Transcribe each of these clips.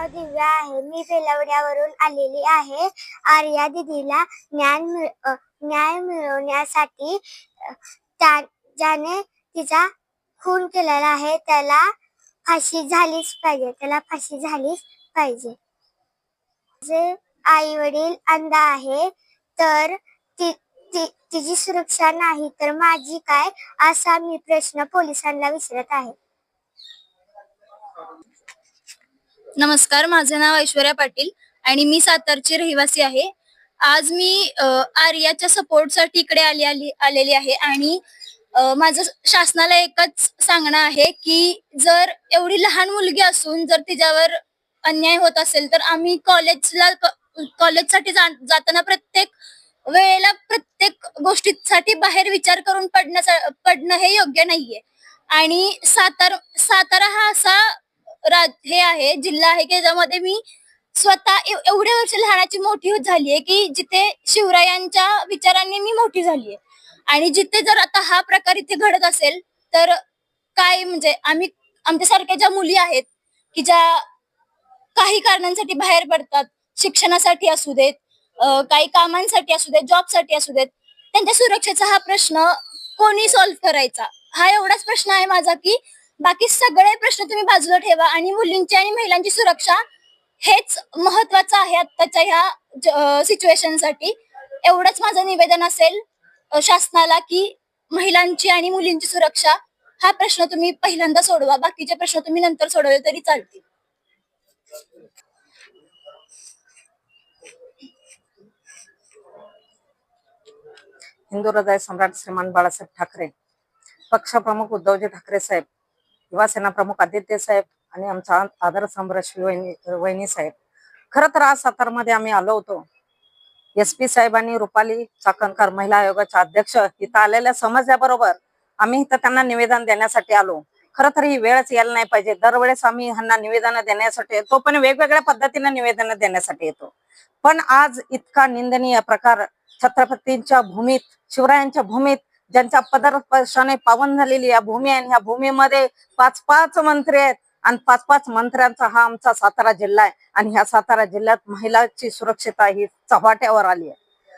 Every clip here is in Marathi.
नाव दिव्या आहे. मी फेलवड्यावरून आलेली आहे. आर्या दिदीला ज्ञान न्याय मिळवण्यासाठी ज्याने तिचा खून केलेला आहे त्याला फाशी झालीच पाहिजे. त्याला फाशी झालीच पाहिजे. जे आई वडील अंध आहे तर ती ती- तिची सुरक्षा नाही तर माझी काय? असा मी प्रश्न पोलिसांना विचारत आहे. नमस्कार माझं नाव ऐश्वर्या पाटील आणि मी सातारची रहिवासी आहे. आज मी आर्याच्या सपोर्टसाठी इकडे आली आली आलेली आहे आणि माझं शासनाला एकच सांगणं आहे की जर एवढी लहान मुलगी असून जर तिच्यावर अन्याय होत असेल तर आम्ही कॉलेजला कॉलेजसाठी जा- जाताना प्रत्येक वेळेला प्रत्येक गोष्टीसाठी बाहेर विचार करून पडण्याचा पडणं हे योग्य नाहीये. आणि सातार सातारा हा असा हे आहे जिल्हा आहे की ज्यामध्ये मी स्वतः एवढ्या वर्ष लहानाची मोठी होत झालीये की जिथे शिवरायांच्या विचारांनी मी मोठी झालीये. आणि जिथे जर आता हा प्रकार इथे घडत असेल तर काय म्हणजे आम्ही आमच्यासारख्या ज्या मुली आहेत की ज्या काही कारणांसाठी बाहेर पडतात शिक्षणासाठी असू देत काही कामांसाठी असू देत जॉबसाठी असू देत त्यांच्या सुरक्षेचा हा प्रश्न कोणी सॉल्व्ह करायचा? हा एवढाच प्रश्न आहे माझा की बाकी सगळे प्रश्न तुम्ही बाजूला ठेवा आणि मुलींची आणि महिलांची सुरक्षा हेच महत्वाचं आहे आत्ताच्या ह्या सिच्युएशनसाठी. एवढंच माझं निवेदन असेल शासनाला की महिलांची आणि मुलींची सुरक्षा हा प्रश्न तुम्ही पहिल्यांदा सोडवा. बाकीचे प्रश्न तुम्ही नंतर सोडवले तरी चालतील. हिंदू हृदय सम्राट श्रीमान बाळासाहेब ठाकरे पक्षप्रमुख उद्धवजी ठाकरे साहेब युवासेना प्रमुख आदित्य साहेब आणि आमचा आदर सम्राट वहिनी वहिनी साहेब. खर तर आज सातारमध्ये आम्ही आलो होतो. एस पी साहेबांनी रुपाली चाकणकर महिला आयोगाच्या अध्यक्ष इथं आलेल्या समजल्याबरोबर आम्ही इथं त्यांना निवेदन देण्यासाठी आलो. खरं तर ही वेळच यायला नाही पाहिजे. दरवेळेस आम्ही ह्यांना निवेदन देण्यासाठी येतो पण वेगवेगळ्या पद्धतीने निवेदन देण्यासाठी येतो. पण आज इतका निंदनीय प्रकार छत्रपतींच्या भूमीत शिवरायांच्या भूमीत ज्यांच्या पदरस्पर्शाने पावन झालेली या भूमी आहे. आणि ह्या भूमीमध्ये पाच पाच मंत्री आहेत. आणि पाच पाच मंत्र्यांचा हा आमचा सातारा जिल्हा आहे. आणि ह्या सातारा जिल्ह्यात महिलांची सुरक्षितता ही चव्हाट्यावर आली आहे.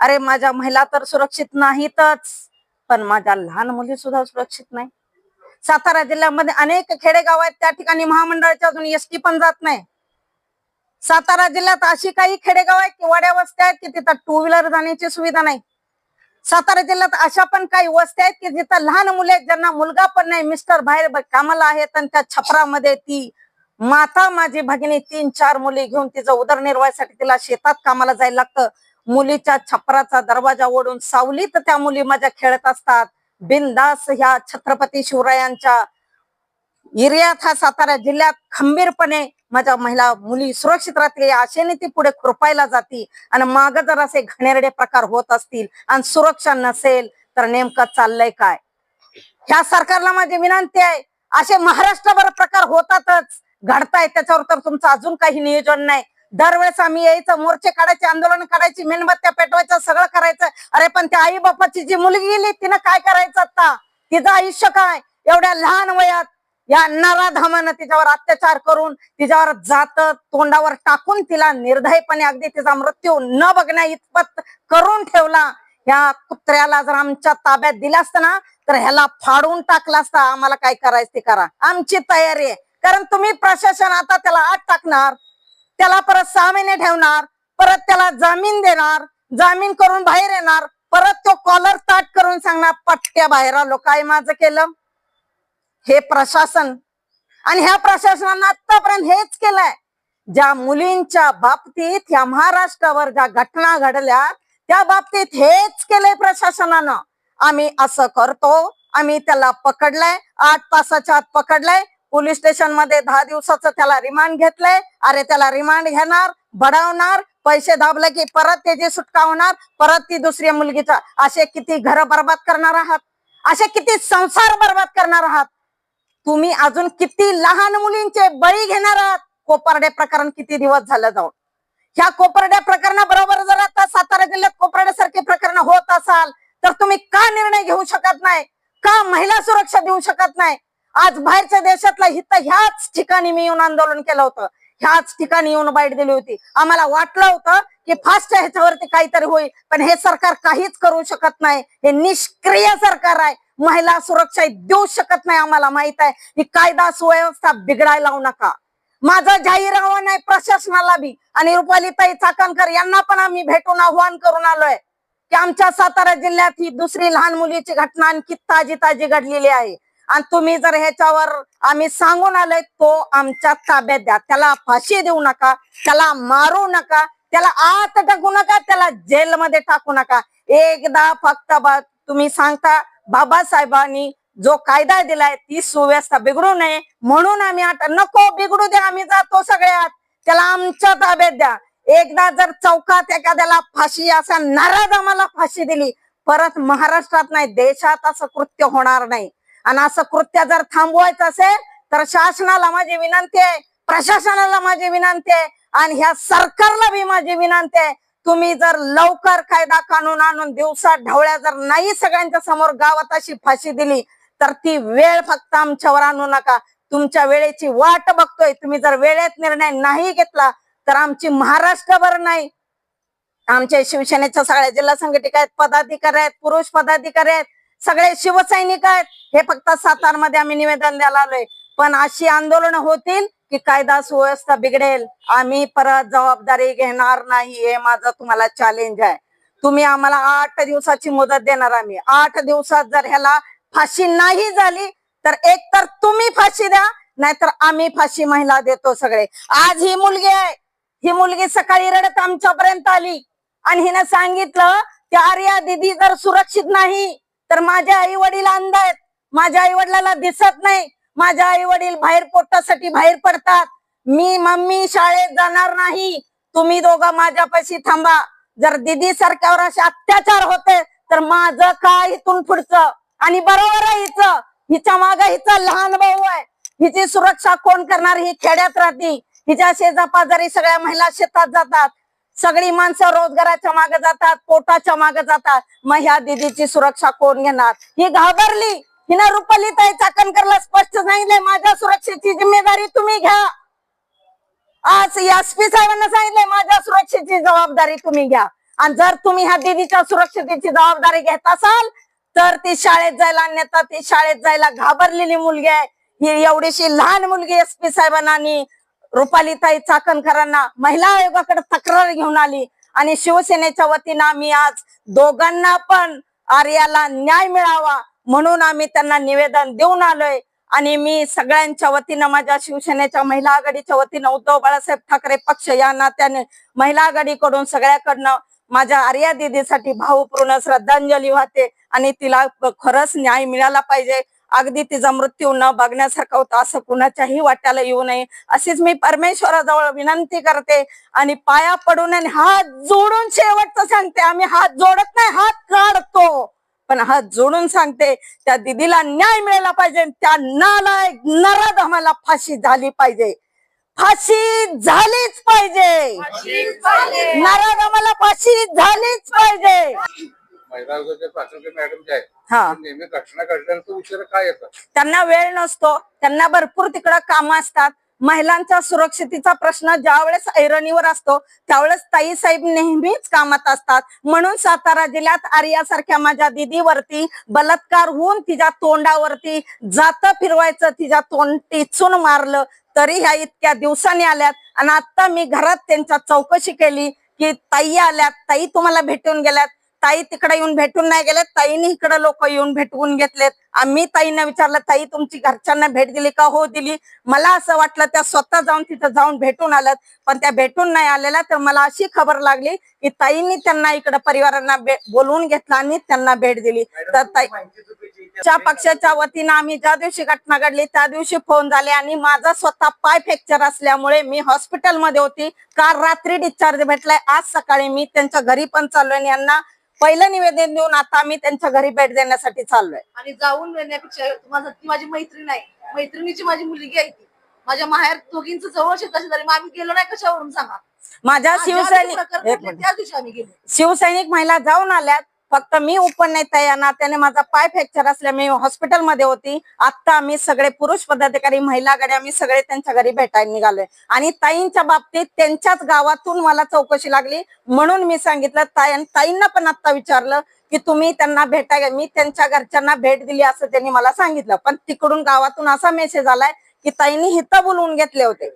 अरे माझ्या महिला तर सुरक्षित नाहीतच. पण माझ्या लहान मुली सुद्धा सुरक्षित नाही. सातारा जिल्ह्यामध्ये अनेक खेडेगाव आहेत. त्या ठिकाणी महामंडळाच्या अजून एसटी पण जात नाही. सातारा जिल्ह्यात अशी काही खेडेगाव आहेत की वाड्या वस्त्या आहेत की तिथं टू व्हीलर जाण्याची सुविधा नाही. सातारा जिल्ह्यात अशा पण काही वस्त्या आहेत की जिथं लहान मुले आहेत, ज्यांना मुलगा पण नाही मिस्टर बाहेर कामाला आहेत आणि त्या छपरामध्ये ती माता माझी भगिनी तीन चार मुली घेऊन तिचा उदरनिर्वाहासाठी तिला शेतात कामाला जायला लागतं. मुलीच्या छपराचा दरवाजा ओढून सावलीत त्या मुली माझ्या खेळत असतात. बिनदास ह्या छत्रपती शिवरायांच्या निर्यात हा सातारा जिल्ह्यात खंबीरपणे माझ्या महिला मुली सुरक्षित राहतील या आशेने ती पुढे खुरपायला जाती आणि माग जर असे घाणेरडे प्रकार होत असतील आणि सुरक्षा नसेल तर नेमकं चाललंय काय? ह्या सरकारला माझी विनंती आहे असे महाराष्ट्रभर प्रकार होतातच घडतायत त्याच्यावर तर तुमचं अजून काही नियोजन नाही. दरवेळेस आम्ही यायचं मोर्चे काढायचे आंदोलन काढायची मेणबत्त्या पेटवायचं सगळं करायचं. अरे पण त्या आई बापाची जी मुलगी गेली तिनं काय करायचं आता? तिचं आयुष्य काय? एवढ्या लहान वयात या नराधामानं तिच्यावर अत्याचार करून तिच्यावर जात तोंडावर टाकून तिला निर्दयपणे अगदी तिचा मृत्यू न बघण्या इतपत करून ठेवला. ह्या कुत्र्याला जर आमच्या ताब्यात दिला असता ना तर ह्याला फाडून टाकला असता. आम्हाला काय करायचं ते करा. आमची तयारी आहे. कारण तुम्ही प्रशासन आता त्याला आत टाकणार त्याला परत सहा महिने ठेवणार परत त्याला जामीन देणार जामीन करून बाहेर येणार परत तो कॉलर ताट करून सांगणार पटक्या बाहेर आलो काय माझं केलं? हे प्रशासन. आणि ह्या प्रशासनानं आतापर्यंत हेच केलंय. ज्या मुलींच्या बाबतीत या महाराष्ट्रावर ज्या घटना घडल्या त्या बाबतीत हेच केलंय प्रशासनानं. आम्ही असं करतो. आम्ही त्याला पकडलंय. आठ तासाच्या आत पकडलंय. पोलीस स्टेशनमध्ये दहा दिवसाचं त्याला रिमांड घेतलंय. अरे त्याला रिमांड घेणार बडवणार पैसे दाबले की परत त्याची सुटका होणार परत ती दुसऱ्या मुलगीचा असे किती घर बर्बाद करणार आहात? असे किती संसार बर्बाद करणार आहात? तुम्ही अजून किती लहान मुलींचे बळी घेणार आहात? कोपर्डे प्रकरण किती दिवस झालं जाऊन? ह्या कोपर्ड्या प्रकरणाबरोबर जर आता सातारा जिल्ह्यात कोपर्ड्यासारखे प्रकरण होत असाल तर तुम्ही का निर्णय घेऊ शकत नाही? का महिला सुरक्षा देऊ शकत नाही? आज बाहेरच्या देशातला हित ह्याच ठिकाणी मी येऊन आंदोलन केलं होतं. ह्याच ठिकाणी येऊन बाईट दिली होती. आम्हाला वाटलं होतं की फास्ट ह्याच्यावरती काहीतरी होईल पण हे सरकार काहीच करू शकत नाही. हे निष्क्रिय सरकार आहे. महिला सुरक्षा देऊ शकत नाही आम्हाला माहीत आहे? ही कायदा सुव्यवस्था बिघडायला लावू नका. माझं जाहीर आव्हान आहे प्रशासनाला बी. आणि रुपालीताई चाकणकर यांना पण आम्ही भेटून आव्हान करून आलोय की आमच्या सातारा जिल्ह्यात ही दुसरी लहान मुलीची घटना आणखी ताजी ताजी घडलेली आहे. आणि तुम्ही जर ह्याच्यावर आम्ही सांगून आलोय तो आमच्या ताब्यात द्या. त्याला फाशी देऊ नका त्याला मारू नका त्याला आत टाकू नका त्याला जेलमध्ये टाकू नका. एकदा फक्त तुम्ही सांगता बाबासाहेबांनी जो कायदा दिलाय ती सुव्यवस्था बिघडू नये. म्हणून आम्ही आता नको बिघडू द्या आम्ही जातो सगळ्यात. त्याला आमच्या ताब्यात द्या. एकदा जर चौकात एखाद्याला फाशी असा नाराज आम्हाला फाशी दिली परत महाराष्ट्रात नाही देशात असं कृत्य होणार नाही. आणि असं कृत्य जर थांबवायचं असेल तर शासनाला माझी विनंती आहे प्रशासनाला माझी विनंती आहे आणि ह्या सरकारला बी माझी विनंती आहे तुम्ही जर लवकर कायदा कानून आणून दिवसा ढवळ्या जर नाही सगळ्यांच्या समोर गावात अशी फाशी दिली तर ती वेळ फक्त आमच्यावर आणू नका. तुमच्या वेळेची वाट बघतोय. तुम्ही जर वेळेत निर्णय नाही घेतला तर आमची महाराष्ट्रभर नाही. आमचे शिवसेनेच्या सगळ्या जिल्हा संघटिका आहेत पदाधिकारी आहेत पुरुष पदाधिकारी आहेत सगळे शिवसैनिक आहेत. हे फक्त सातारमध्ये आम्ही निवेदन द्यायला आलोय. पण अशी आंदोलन होतील की कायदा सुव्यवस्था बिघडेल आम्ही परत जबाबदारी घेणार नाही हे माझं तुम्हाला चॅलेंज आहे. तुम्ही आम्हाला आठ दिवसाची मुदत देणार आम्ही. आठ दिवसात जर ह्याला फाशी नाही झाली तर एक तर तुम्ही फाशी द्या नाहीतर आम्ही फाशी महिला देतो सगळे. आज ही मुलगी आहे. ही मुलगी सकाळी रडत आमच्यापर्यंत आली. आणि हिने सांगितलं की आर्या दिदी जर सुरक्षित नाही तर माझे आई वडील अंध आहेत. माझ्या आई वडिलाला दिसत नाही. माझे आई वडील बाहेर पोटासाठी बाहेर पडतात. मी मम्मी शाळेत जाणार नाही. तुम्ही दोघं माझ्यापाशी थांबा. जर दिदी सरकारवर असे अत्याचार होते तर माझं काय इथून पुढचं? आणि बरोबर आहे हिचं. हिच्या माग हिचा लहान भाऊ आहे. हिची सुरक्षा कोण करणार ही खेड्यात राहते. हिच्या शेजापाजारी सगळ्या महिला शेतात जातात. सगळी माणसं रोजगाराच्या मागे जातात पोटाच्या मागे जातात. मग ह्या दिदीची सुरक्षा कोण घेणार? ही घाबरली. हिनं रुपाली ताई चाकणकरला स्पष्ट सांगितलंय माझ्या सुरक्षेची जिम्मेदारी तुम्ही घ्या. आज एसपी साहेबांना सांगितलंय माझ्या सुरक्षेची जबाबदारी तुम्ही घ्या. आणि जर तुम्ही ह्या दिदीच्या सुरक्षतेची जबाबदारी घेत असाल तर ती शाळेत जायला अन्यथा ती शाळेत जायला घाबरलेली मुलगी आहे. ही एवढीशी लहान मुलगी एसपी साहेबांना आणि रुपालीताई चाकणकरांना महिला आयोगाकडे तक्रार घेऊन आली. आणि शिवसेनेच्या वतीनं आम्ही आज दोघांना पण आर्याला न्याय मिळावा म्हणून आम्ही त्यांना निवेदन देऊन आलोय. आणि मी सगळ्यांच्या वतीनं माझ्या शिवसेनेच्या महिला आघाडीच्या वतीनं उद्धव बाळासाहेब ठाकरे पक्ष या नात्याने महिला आघाडीकडून सगळ्याकडनं माझ्या आर्या दिदीसाठी भावपूर्ण श्रद्धांजली वाहते आणि तिला खरंच न्याय मिळाला पाहिजे. अगदी तिचा मृत्यू न बघण्यासारखा होता असं कुणाच्याही वाट्याला येऊ नये. अशीच मी परमेश्वराजवळ विनंती करते आणि पाया पडून आणि हात जोडून शेवटचं सांगते. आम्ही हात जोडत नाही हात पण हात जोडून सांगते त्या दिदीला न्याय मिळाला पाहिजे त्या नालायक नराधमाला फाशी झाली पाहिजे. फाशी झालीच पाहिजे. नराधमाला फाशी झालीच पाहिजे. हा. त्यांना वेळ नसतो त्यांना भरपूर तिकडं कामं असतात. महिलांच्या सुरक्षितेचा प्रश्न ज्यावेळेस ऐरणीवर असतो त्यावेळेस ताई साहेब नेहमीच कामात असतात. म्हणून सातारा जिल्ह्यात आर्यासारख्या माझ्या दिदीवरती बलात्कार होऊन तिच्या तोंडावरती जात फिरवायचं तिच्या तोंड टिचून मारलं तरी ह्या इतक्या दिवसांनी आल्यात. आणि आता मी घरात त्यांच्या चौकशी केली की ताई आल्यात ताई तुम्हाला भेटून गेल्यात. ताई तिकडे येऊन भेटून नाही गेलेत. ताईने इकडे लोक येऊन भेटवून घेतलेत. आम्ही ताईंना विचारलं ताई तुमची घरच्यांना भेट दिली का? हो दिली. मला असं वाटलं त्या स्वतः जाऊन तिथं जाऊन भेटून आल्यात. पण त्या भेटून नाही आलेल्या तर मला अशी खबर लागली की ताईंनी त्यांना इकडे परिवारांना बोलवून घेतलं आणि त्यांना भेट दिली. तर ताई च्या पक्षाच्या वतीनं आम्ही ज्या दिवशी घटना घडली त्या दिवशी फोन झाले आणि माझा स्वतः पाय फ्रॅक्चर असल्यामुळे मी हॉस्पिटलमध्ये होती. काल रात्री डिस्चार्ज भेटलाय. आज सकाळी मी त्यांच्या घरी पण चाललोय आणि यांना पहिलं निवेदन देऊन आता आम्ही त्यांच्या घरी भेट देण्यासाठी चाललोय. आणि जाऊन येण्यापेक्षा माझा ती माझी मैत्रीण आहे. मैत्रिणीची माझी मुलगी आहे ती. माझ्या माहेर दोघींचं जवळ शेताशी झाली मग आम्ही गेलो नाही कशावरून सांगा? माझ्या शिवसैनिक शिवसैनिक महिला जाऊन आल्यात. फक्त मी ओपन नाही तया नात्याने माझा पाय फ्रॅक्चर असल्या मी हॉस्पिटलमध्ये होती. आता आम्ही सगळे पुरुष पदाधिकारी महिला गाड्या आम्ही सगळे त्यांच्या घरी भेटायला निघालोय. आणि ताईंच्या बाबतीत त्यांच्याच गावातून मला चौकशी लागली. म्हणून मी सांगितलं ताई ताईंना पण आता विचारलं की तुम्ही त्यांना भेटाय मी त्यांच्या घरच्यांना भेट दिली असं त्यांनी मला सांगितलं. पण तिकडून गावातून असा मेसेज आलाय की ताईंनी हिता बोलवून घेतले होते.